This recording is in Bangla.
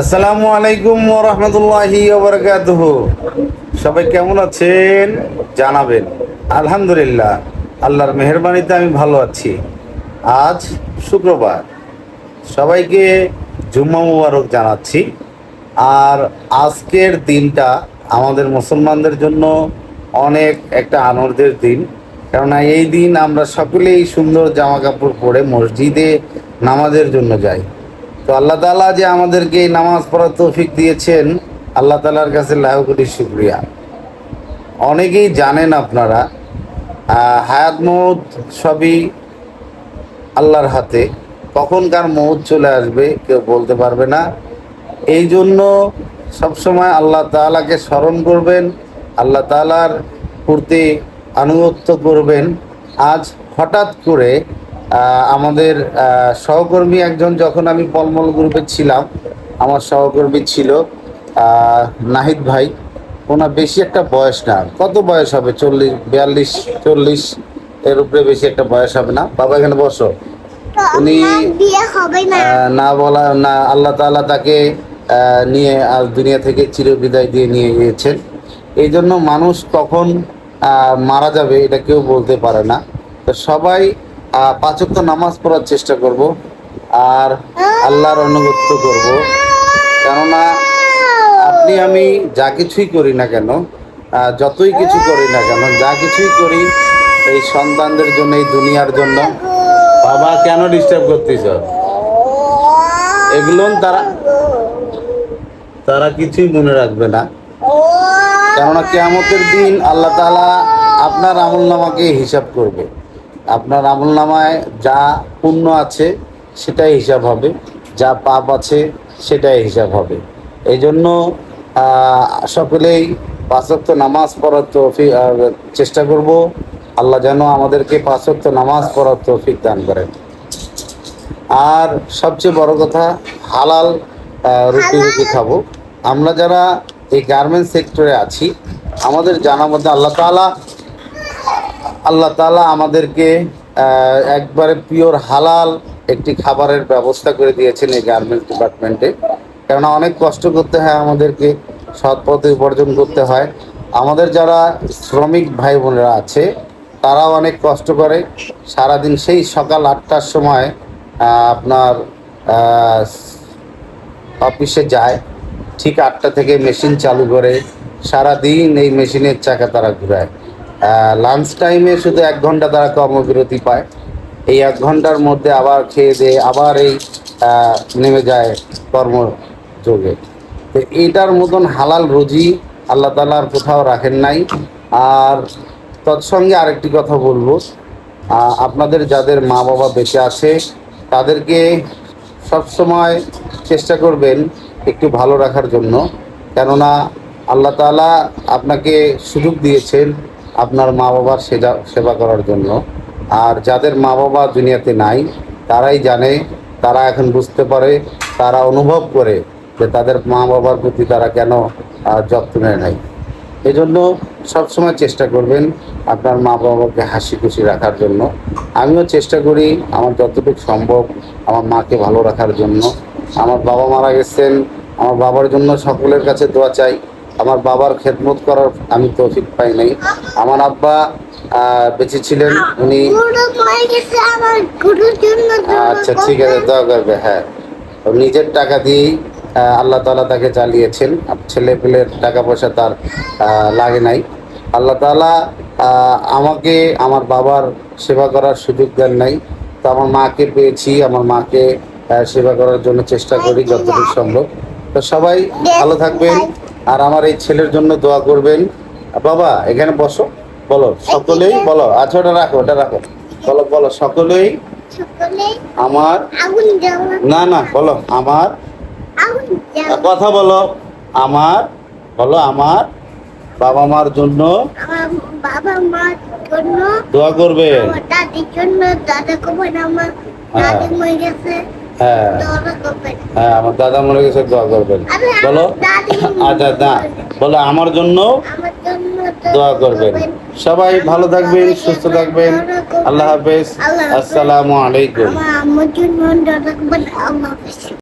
আসসালামু আলাইকুম রহমতুল্লাহি ওবরাকাতুহ সবাই কেমন আছেন? জানাবেন। আলহামদুলিল্লাহ, আল্লাহর মেহরবানিতে আমি ভালো আছি। আজ শুক্রবার। সবাইকে জুম্মা মুবারক জানাচ্ছি। আর আজকের দিনটা আমাদের মুসলমানদের জন্য অনেক একটা আনন্দের দিন। কেননা এই দিন আমরা সকলেই সুন্দর জামা কাপড় পরে মসজিদে নামাজের জন্য যাই। তো আল্লাহ তালা যে আমাদেরকে এই নামাজ পড়ার তৌফিক দিয়েছেন, আল্লাহ তালার কাছে লাখ শুক্রিয়া। অনেকেই জানেন আপনারা হায়াত মৌত সবই আল্লাহর হাতে। কখন কার মৌত চলে আসবে, কেউ বলতে পারবে না। এই জন্য সবসময় আল্লাহ তাআলাকে স্মরণ করবেন, আল্লাহ তাআলার প্রতি আনুগত্য করবেন। আজ হঠাৎ করে আমাদের সহকর্মী একজন যখন আমি পলমল গ্রুপে ছিলাম আমার সহকর্মী ছিল নাহিদ ভাই ওনার বেশি একটা বয়স না। কত বয়স হবে? চল্লিশ বিয়াল্লিশ চল্লিশ এর উপরে বেশি একটা বয়স হবে না? বাবা এখানে বসো। উনি না। বলা না আল্লাহ তাআলা তাকে নিয়ে আজ দুনিয়া থেকে চিরবিদায় দিয়ে নিয়ে গিয়েছেন। এই জন্য মানুষ কখন আহ, মারা যাবে এটা কেউ বলতে পারে না। তো সবাই পাঁচক্ত নামাজ পড়ার চেষ্টা করব আর আল্লাহর অনুগত্য করব। কেননা আপনি আমি যা কিছুই করি না কেন যতই কিছু করি না কেন, যা কিছুই করি এই সন্তানদের জন্য, এই দুনিয়ার জন্য, বাবা কেন ডিস্টার্ব করতেছ? এগুলো তারা তারা কিছুই মনে রাখবে না। কেননা কেয়ামতের দিন আল্লাহ তাআলা আপনার আমল নামাকে হিসাব করবে। আপনার আমল নামায় যা পুণ্য আছে সেটাই হিসাব হবে যা পাপ আছে সেটাই হিসাব হবে। এই জন্য সকলেই পাঁচক্ত নামাজ পড়ার তৌফিক চেষ্টা করব আল্লাহ যেন আমাদেরকে পাঁচক্ত নামাজ পড়ার তৌফিক দান করেন। আর সবচেয়ে বড় কথা হালাল রুটি রুটি খাব। আমরা যারা এই গার্মেন্টস সেক্টরে আছি আমাদের জানা মধ্যে আল্লাহ তাআলা আল্লাহ তাআলা আমাদেরকে একবারে পিওর হালাল একটি খাবারের ব্যবস্থা করে দিয়েছেন এই গার্মেন্টস ডিপার্টমেন্টে কেননা অনেক কষ্ট করতে হয় আমাদেরকে, সৎ পথে উপার্জন করতে হয়। আমাদের যারা শ্রমিক ভাই বোনেরা আছে, তারাও অনেক কষ্ট করে। সারাদিন সেই সকাল আটটার সময় আপনার অফিসে যায়, ঠিক আটটা থেকে মেশিন চালু করে সারা দিন এই মেশিনের চাকা তারা ঘুরায়। লাঞ্চ টাইমে শুধু এক ঘণ্টা তারা কর্মবিরতি পায়। এই এক ঘণ্টার মধ্যে আবার খেয়ে দিয়ে আবার এই নেমে যায় কর্মযোগে। তো এইটার মতন হালাল রুজি আল্লাহ তালার কোথাও রাখেন নাই। আর তৎসঙ্গে আরেকটি কথা বলব। আপনাদের যাদের মা বাবা বেঁচে আছে, তাদেরকে সবসময় চেষ্টা করবেন একটু ভালো রাখার জন্য। কেননা আল্লাহ তাআলা আপনাকে সুযোগ দিয়েছেন আপনার মা বাবার সেবা সেবা করার জন্য। আর যাদের মা বাবা দুনিয়াতে নাই, তারাই জানে, তারা এখন বুঝতে পারে, তারা অনুভব করে যে তাদের মা বাবার প্রতি তারা কেন যত্ন নেয় নাই। এজন্য সবসময় চেষ্টা করবেন আপনার মা বাবাকে হাসি খুশি রাখার জন্য। আমিও চেষ্টা করি আমার যতটুকু সম্ভব আমার মাকে ভালো রাখার জন্য। আমার বাবা মারা গেছেন, আমার বাবার জন্য সকলের কাছে দোয়া চাই। আমার বাবার খেদমত করার আমি তৌফিক পাই নাই। আমার আব্বা বেঁচে ছিলেন উনি আচ্ছা ঠিক আছে। দোয়া করবে হ্যাঁ। নিজের টাকা দিয়েই আল্লাহ তালা তাকে চালিয়েছেন ছেলে পেলের টাকা পয়সা তার লাগে নাই। আল্লাহ তালা আমাকে আমার বাবার সেবা করার সুযোগ দেন নাই। তো আমার মাকে পেয়েছি আমার মাকে সেবা করার জন্য চেষ্টা করি যতটুকু সম্ভব। তো সবাই ভালো থাকবেন। আর আমার এই ছেলের জন্য দোয়া করবেন। বাবা এখানে বসো। বলো সকলেই বলো। আচ্ছা ওটা রাখো ওটা রাখো। বলো বলো সকলেই আমার না না বলো আমার কথা বলো আমার বলো আমার বাবা মার জন্য বাবা মার জন্য দোয়া করবে দাদির জন্য দাদা করবেন আমার হ্যাঁ। দাদি মরে গেছে। হ্যাঁ। হ্যাঁ আমার দাদা মরে গেছে দোয়া করবেন। বলো? আচ্ছা না বলো আমার জন্য আমার জন্য দোয়া করবেন। সবাই ভালো থাকবেন সুস্থ থাকবেন। আল্লাহ হাফেজ। আসসালামু আলাইকুম।